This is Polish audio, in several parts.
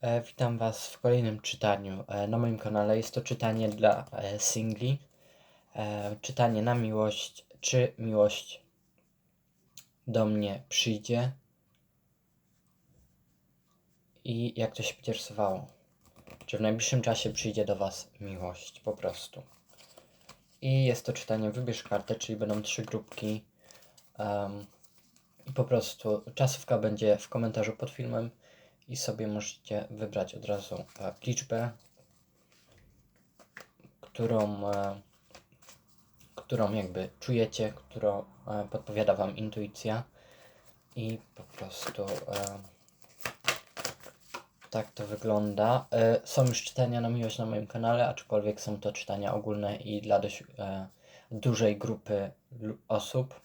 E, witam Was w kolejnym czytaniu e, na moim kanale. Jest to czytanie dla e, singli. Czytanie na miłość. Czy miłość do mnie przyjdzie? I jak to się będzie? Czy w najbliższym czasie przyjdzie do Was miłość? Po prostu. I jest to czytanie Wybierz kartę, czyli będą trzy grupki. em, I po prostu czasówka będzie w komentarzu pod filmem i sobie możecie wybrać od razu e, liczbę, którą, e, którą jakby czujecie, którą e, podpowiada Wam intuicja i po prostu tak to wygląda. Są już czytania na miłość na moim kanale, aczkolwiek są to czytania ogólne i dla dość dużej grupy osób.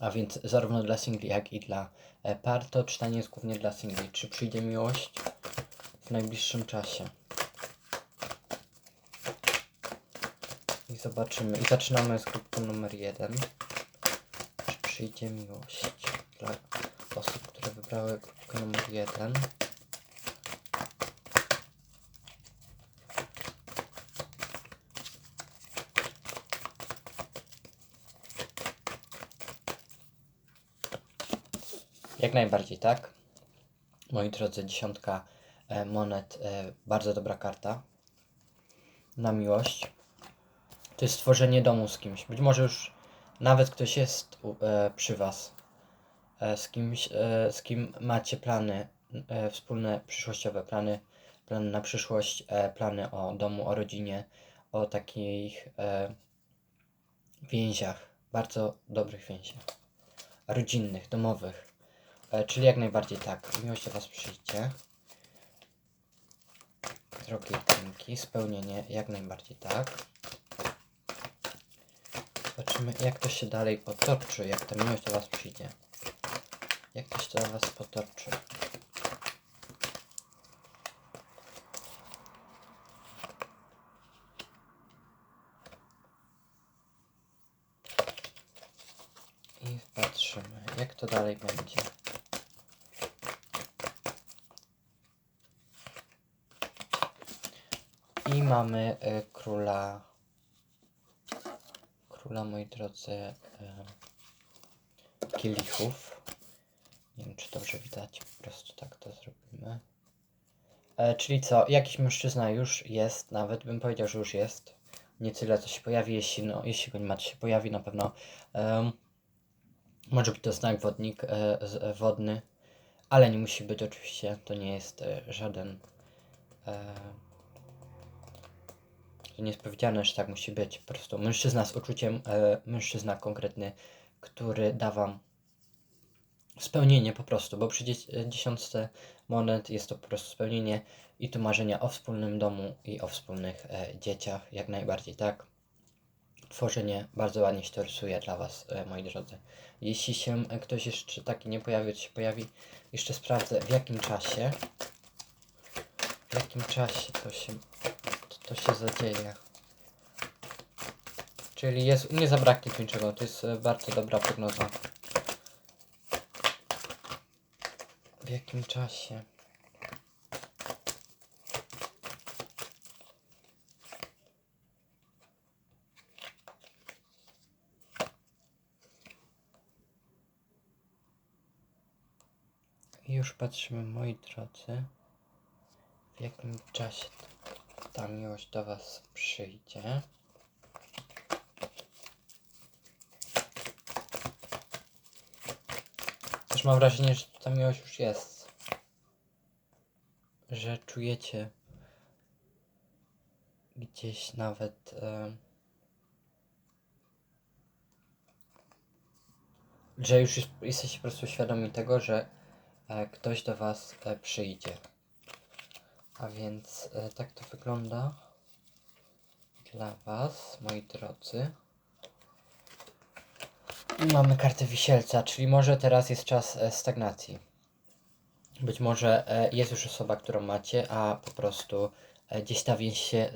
A więc zarówno dla singli, jak i dla e, par to czytanie jest głównie dla singli. Czy przyjdzie miłość w najbliższym czasie? I zobaczymy. I zaczynamy z grupką numer jeden. Czy przyjdzie miłość dla osób, które wybrały grupkę numer jeden? Jak najbardziej tak. Moi drodzy, dziesiątka e, monet, e, bardzo dobra karta na miłość. To jest stworzenie domu z kimś. Być może już nawet ktoś jest e, przy Was, z kimś, z kim macie plany wspólne, przyszłościowe plany, plany na przyszłość, plany o domu, o rodzinie, o takich więziach, bardzo dobrych więziach, rodzinnych, domowych. E, czyli jak najbardziej tak. Miłość Was przyjdzie. Drogie jedynki. Spełnienie jak najbardziej tak. Zobaczymy jak to się dalej potoczy, jak ta miłość do Was przyjdzie. Jak to się do Was potoczy. I patrzymy, jak to dalej będzie. I mamy e, króla. Króla, moi drodzy, e, kielichów. Nie wiem, czy dobrze widać, po prostu tak to zrobimy. E, czyli co, jakiś mężczyzna już jest, nawet bym powiedział, że już jest. Nie tyle, co się pojawi, jeśli, no, jeśli go nie ma, to się pojawi na pewno. Może być to znak wodnik, e, z, e, wodny, ale nie musi być oczywiście, to nie jest e, żaden. To nie że tak musi być. Po prostu mężczyzna z uczuciem, e, mężczyzna konkretny, który da wam spełnienie po prostu, bo przy e, dziesiątce monet jest to po prostu spełnienie i tu marzenia o wspólnym domu i o wspólnych e, dzieciach, jak najbardziej tak. Tworzenie bardzo ładnie się to rysuje dla Was, e, moi drodzy. Jeśli się e, ktoś jeszcze taki nie pojawi, to się pojawi. Jeszcze sprawdzę w jakim czasie. W jakim czasie to się, to, to się zadzieje. Czyli jest, nie zabraknie tu niczego. To jest e, bardzo dobra prognoza. W jakim czasie? Już patrzymy, moi drodzy, w jakim czasie ta miłość do Was przyjdzie. Też mam wrażenie, że ta miłość już jest. Że czujecie gdzieś nawet. że już jest, jesteście po prostu świadomi tego, że e, ktoś do Was e, przyjdzie. A więc e, tak to wygląda dla Was, moi drodzy. I mamy kartę wisielca, czyli może teraz jest czas e, stagnacji. Być może e, jest już osoba, którą macie, a po prostu e, gdzieś ta więź się. E,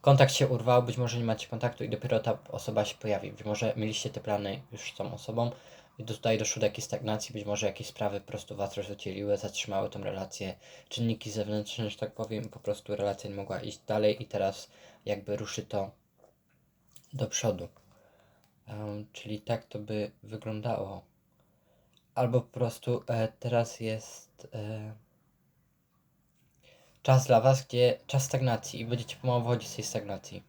kontakt się urwał, być może nie macie kontaktu i dopiero ta osoba się pojawi. Być może mieliście te plany już z tą osobą, I tutaj doszło do jakiejś stagnacji, być może jakieś sprawy po prostu Was rozdzieliły, zatrzymały tą relację, czynniki zewnętrzne, że tak powiem, po prostu relacja nie mogła iść dalej i teraz jakby ruszy to do przodu. Em, czyli tak to by wyglądało. Albo po prostu e, teraz jest e, czas dla Was, gdzie czas stagnacji i będziecie pomału wychodzić z tej stagnacji.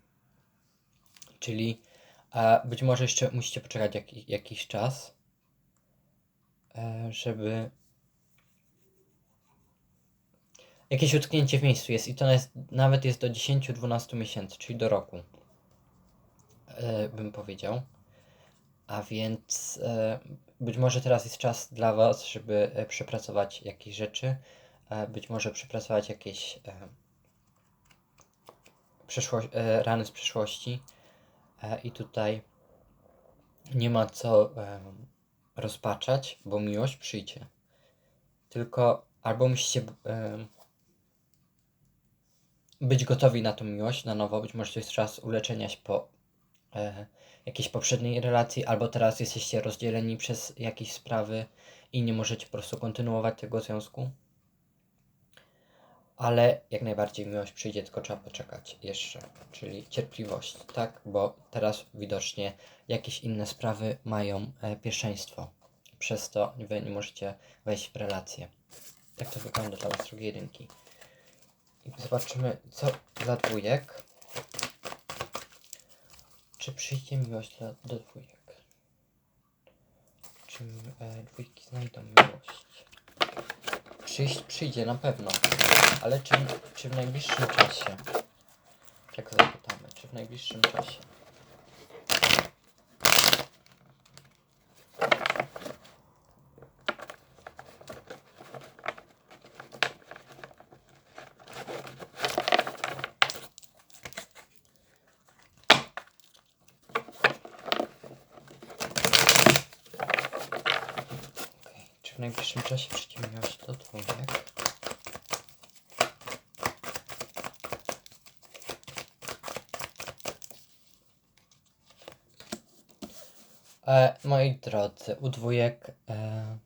Czyli e, być może jeszcze musicie poczekać jak, jakiś czas, żeby jakieś utknięcie w miejscu jest i to jest, nawet jest do 10-12 miesięcy, czyli do roku, e, bym powiedział. A więc e, być może teraz jest czas dla Was, żeby e, przepracować jakieś rzeczy, e, być może przepracować jakieś e, e, rany z przeszłości. E, I tutaj nie ma co e, rozpaczać, bo miłość przyjdzie. Tylko albo musicie e, być gotowi na tą miłość na nowo, być może to jest czas uleczenia się po e, jakiejś poprzedniej relacji, albo teraz jesteście rozdzieleni przez jakieś sprawy i nie możecie po prostu kontynuować tego związku. Ale jak najbardziej miłość przyjdzie, tylko trzeba poczekać jeszcze, czyli cierpliwość, tak? Bo teraz widocznie jakieś inne sprawy mają e, pierwszeństwo. Przez to wy nie możecie wejść w relację. Jak to wygląda dla was drugiej rynki? I zobaczymy, co dla dwójek. Czy przyjdzie miłość dla, do dwójek? Czy e, dwójki znajdą miłość? Przyjść przyjdzie na pewno, ale czy, czy w najbliższym czasie? Tak zapytamy, czy w najbliższym czasie? W najbliższym czasie przyjdzie miłość do dwójek? E, moi drodzy, u dwójek e,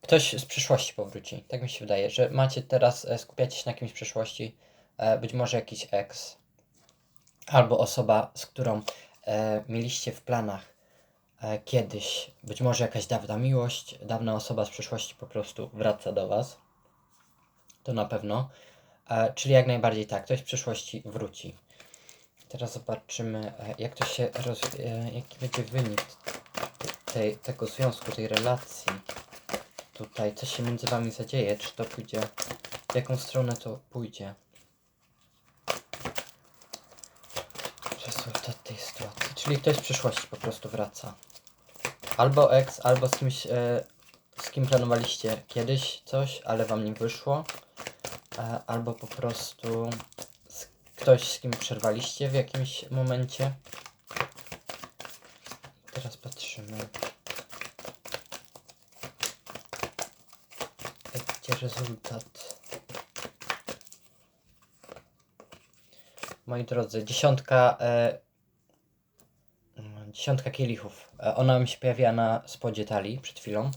ktoś z przyszłości powróci. Tak mi się wydaje, że macie teraz, e, skupiacie się na kimś z przyszłości, e, być może jakiś ex, albo osoba, z którą e, mieliście w planach kiedyś, być może jakaś dawna miłość, dawna osoba z przyszłości po prostu wraca do Was. To na pewno. E, czyli jak najbardziej tak, ktoś z przyszłości wróci. Teraz zobaczymy, e, jak to się e, jaki będzie wynik tej, tego związku, tej relacji. Tutaj, co się między wami zadzieje, czy to pójdzie, w jaką stronę to pójdzie. Rezultat tej sytuacji. Czyli ktoś z przyszłości po prostu wraca. Albo ex, albo z kimś, e, z kim planowaliście kiedyś coś, ale wam nie wyszło. E, albo po prostu z, ktoś, z kim przerwaliście w jakimś momencie. Teraz patrzymy. Jak będzie rezultat? Moi drodzy, dziesiątka. E, dziesiątka kielichów. E, ona mi się pojawiła na spodzie talii przed chwilą.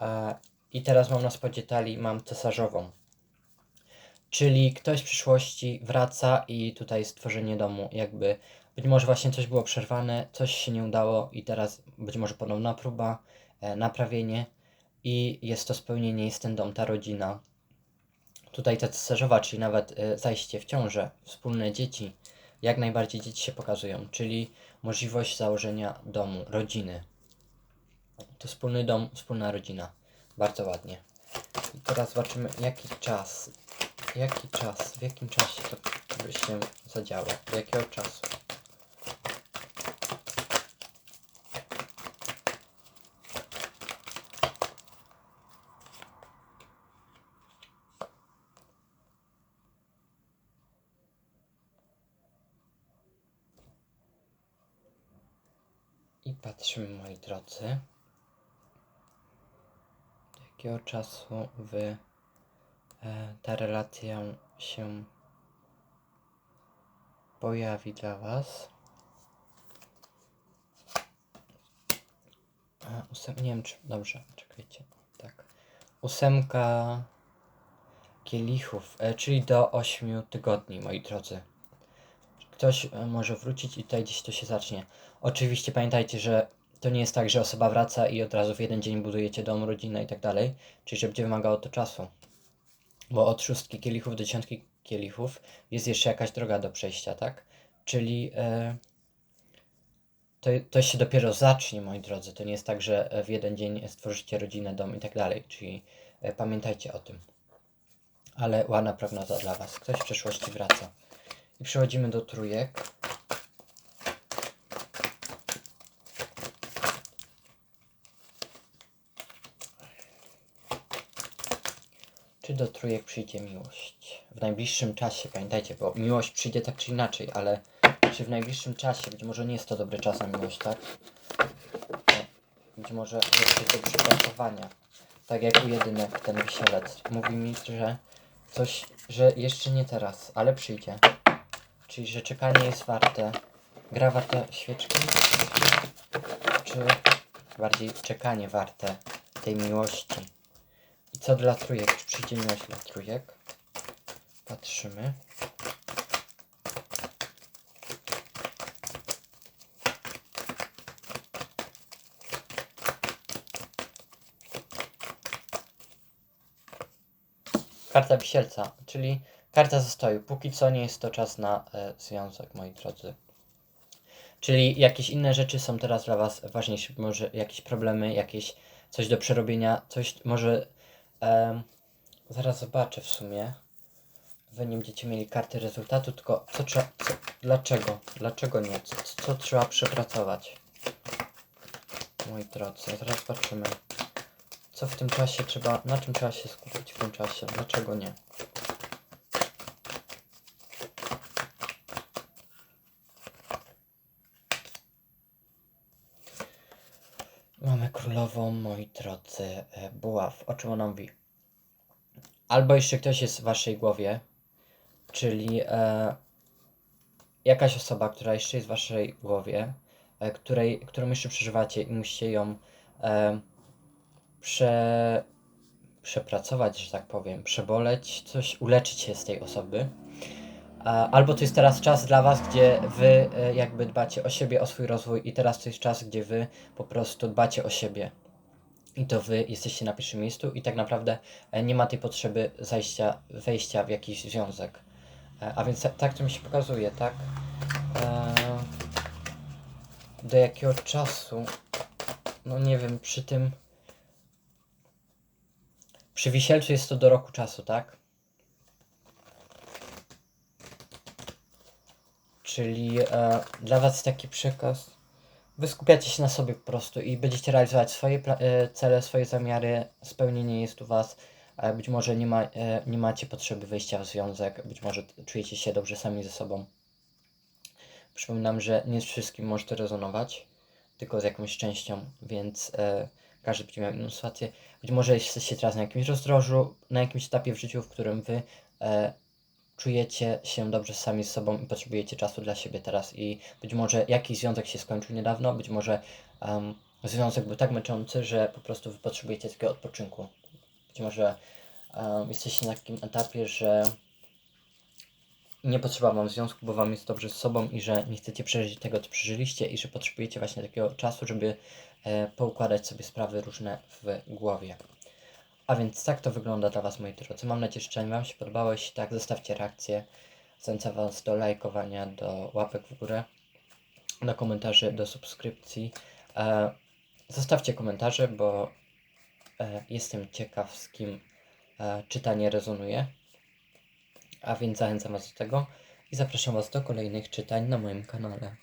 E, I teraz mam na spodzie talii, mam cesarzową. Czyli ktoś w przyszłości wraca i tutaj stworzenie domu, jakby być może właśnie coś było przerwane, coś się nie udało i teraz być może ponowna próba, e, naprawienie i jest to spełnienie, jest ten dom, ta rodzina. Tutaj ta cesarzowa, czyli nawet zajście w ciążę, wspólne dzieci, jak najbardziej dzieci się pokazują, czyli możliwość założenia domu, rodziny. To wspólny dom, wspólna rodzina. Bardzo ładnie. I teraz zobaczymy, jaki czas, jaki czas, w jakim czasie to by się zadziało, jakiego czasu. Patrzymy, moi drodzy, do jakiego czasu wy e, ta relacja się pojawi dla Was. A, ósem, nie wiem czy, dobrze, czekajcie, tak. Ósemka kielichów, e, czyli do 8 tygodni, moi drodzy. Ktoś e, może wrócić i tutaj gdzieś to się zacznie. Oczywiście pamiętajcie, że to nie jest tak, że osoba wraca i od razu w jeden dzień budujecie dom, rodzinę i tak dalej, czyli że będzie wymagało to czasu. Bo od szóstki kielichów do dziesiątki kielichów jest jeszcze jakaś droga do przejścia, tak? Czyli e, to, to się dopiero zacznie, moi drodzy. To nie jest tak, że e, w jeden dzień stworzycie rodzinę, dom i tak dalej. Czyli pamiętajcie o tym. Ale ładna prognoza dla Was. Ktoś w przeszłości wraca. I przechodzimy do trójek. Czy do trójek przyjdzie miłość? W najbliższym czasie, pamiętajcie, bo miłość przyjdzie tak czy inaczej, ale czy w najbliższym czasie, być może nie jest to dobry czas na miłość, tak? Być może jest do przygotowania. Tak jak u jedynek ten wisielec. Mówi mi, że coś, że jeszcze nie teraz, ale przyjdzie. Czyli, że czekanie jest warte. Gra warta świeczki? Czy bardziej czekanie warte tej miłości? I co dla trójek? Czy przyjdzie miłość dla trójek? Patrzymy. Karta wisielca, czyli karta zastoju. Póki co nie jest to czas na e, związek, moi drodzy. Czyli jakieś inne rzeczy są teraz dla Was ważniejsze. Może jakieś problemy, jakieś coś do przerobienia, coś może. em, zaraz zobaczę w sumie. Wy nie będziecie mieli karty rezultatu, tylko co trzeba. Co, dlaczego? Dlaczego nie? Co, co trzeba przepracować? Moi drodzy, zaraz zobaczymy. Co w tym czasie trzeba. Na czym trzeba się skupić w tym czasie? Dlaczego nie? Mamy królową, moi drodzy, e, buław. O czym ona mówi? Albo jeszcze ktoś jest w waszej głowie, czyli e, jakaś osoba, która jeszcze jest w waszej głowie, e, której, którą jeszcze przeżywacie i musicie ją e, prze, przepracować, że tak powiem, przeboleć, coś, uleczyć się z tej osoby. A, Albo to jest teraz czas dla Was, gdzie Wy e, jakby dbacie o siebie, o swój rozwój i teraz to jest czas, gdzie Wy po prostu dbacie o siebie. I to Wy jesteście na pierwszym miejscu i tak naprawdę e, nie ma tej potrzeby zajścia, wejścia w jakiś związek. E, A więc ta- tak to mi się pokazuje, tak? E, Do jakiego czasu? No nie wiem, przy tym... Przy wisielcu jest to do roku czasu, tak? Czyli e, dla Was taki przekaz. Wy skupiacie się na sobie po prostu i będziecie realizować swoje e, cele, swoje zamiary. Spełnienie jest u Was. E, być może nie, ma, e, nie macie potrzeby wejścia w związek, być może czujecie się dobrze sami ze sobą. Przypominam, że nie z wszystkim może to rezonować, tylko z jakąś częścią, więc e, każdy będzie miał inną sytuację. Być może jesteście teraz na jakimś rozdrożu, na jakimś etapie w życiu, w którym Wy e, czujecie się dobrze sami z sobą i potrzebujecie czasu dla siebie teraz i być może jakiś związek się skończył niedawno, być może um, związek był tak męczący, że po prostu wy potrzebujecie takiego odpoczynku. Być może um, jesteście na takim etapie, że nie potrzeba wam związku, bo wam jest dobrze z sobą i że nie chcecie przeżyć tego, co przeżyliście i że potrzebujecie właśnie takiego czasu, żeby e, poukładać sobie sprawy różne w głowie. A więc tak to wygląda dla Was, moi drodzy. Mam nadzieję, że Wam się podobało. Jeśli tak, zostawcie reakcję. Zachęcam Was do lajkowania, do łapek w górę, do komentarzy, do subskrypcji. E, zostawcie komentarze, bo e, jestem ciekaw, z kim e, czytanie rezonuje. A więc zachęcam Was do tego i zapraszam Was do kolejnych czytań na moim kanale.